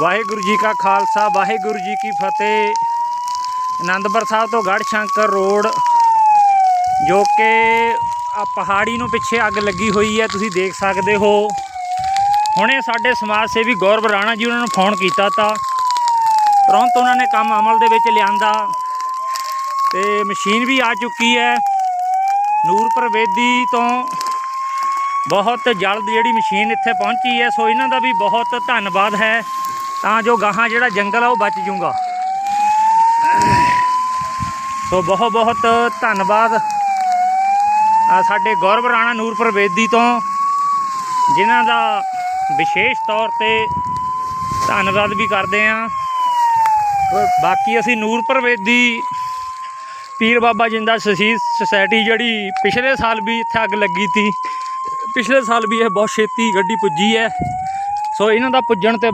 ਵਾਹਿਗੁਰੂ ਜੀ ਕਾ ਖਾਲਸਾ, ਵਾਹਿਗੁਰੂ ਜੀ ਕੀ ਫਤਿਹ। ਆਨੰਦਪੁਰ ਸਾਹਿਬ ਤੋਂ ਗੜ੍ਹ ਸ਼ੰਕਰ ਰੋਡ, ਜੋ ਕਿ ਆ ਪਹਾੜੀ ਨੂੰ ਪਿੱਛੇ ਅੱਗ ਲੱਗੀ ਹੋਈ ਹੈ, ਤੁਸੀਂ ਦੇਖ ਸਕਦੇ ਹੋ। ਹੁਣੇ ਸਾਡੇ ਸਮਾਜ ਸੇਵੀ ਗੌਰਵ ਰਾਣਾ ਜੀ ਉਹਨਾਂ ਨੂੰ ਫੋਨ ਕੀਤਾ ਤਾਂ, ਤੁਰੰਤ ਉਹਨਾਂ ਨੇ ਕੰਮ ਅਮਲ ਦੇ ਵਿੱਚ ਲਿਆਂਦਾ। ਤੇ ਮਸ਼ੀਨ ਵੀ ਆ ਚੁੱਕੀ ਹੈ। ਨੂਰਪੁਰ ਵੇਦੀ ਤੋਂ ਬਹੁਤ ਜਲਦ ਜਿਹੜੀ ਮਸ਼ੀਨ ਇੱਥੇ ਪਹੁੰਚੀ ਹੈ, ਸੋ ਇਹਨਾਂ ਦਾ ਵੀ ਬਹੁਤ ਧੰਨਵਾਦ ਹੈ। ਤਾਂ ਜੋ ਗਾਹਾਂ ਜਿਹੜਾ ਜੰਗਲ ਆ ਉਹ ਬਚ ਜਾਊਗਾ ਸੋ ਬਹੁਤ ਬਹੁਤ ਧੰਨਵਾਦ। ਸਾਡੇ ਗੌਰਵ ਰਾਣਾ ਨੂਰਪੁਰ ਵੇਦੀ ਤੋਂ, ਜਿਨ੍ਹਾਂ ਦਾ ਵਿਸ਼ੇਸ਼ ਤੌਰ ਤੇ ਧੰਨਵਾਦ ਵੀ ਕਰਦੇ ਆਂ। ਬਾਕੀ ਅਸੀਂ ਨੂਰਪੁਰ ਵੇਦੀ ਪੀਰ ਬਾਬਾ ਜਿੰਦਾ ਸ਼ਹੀਦ ਸੁਸਾਇਟੀ ਜਿਹੜੀ ਪਿਛਲੇ ਸਾਲ ਵੀ ਇੱਥੇ ਅੱਗ ਲੱਗੀ ਸੀ ਪਿਛਲੇ ਸਾਲ ਵੀ ਇਹ ਬਹੁਤ ਛੇਤੀ ਗੱਡੀ ਪੁੱਜੀ ਹੈ। ਸੋ ਇਹਨਾਂ ਦਾ ਪੁੱਜਣ ਤੇ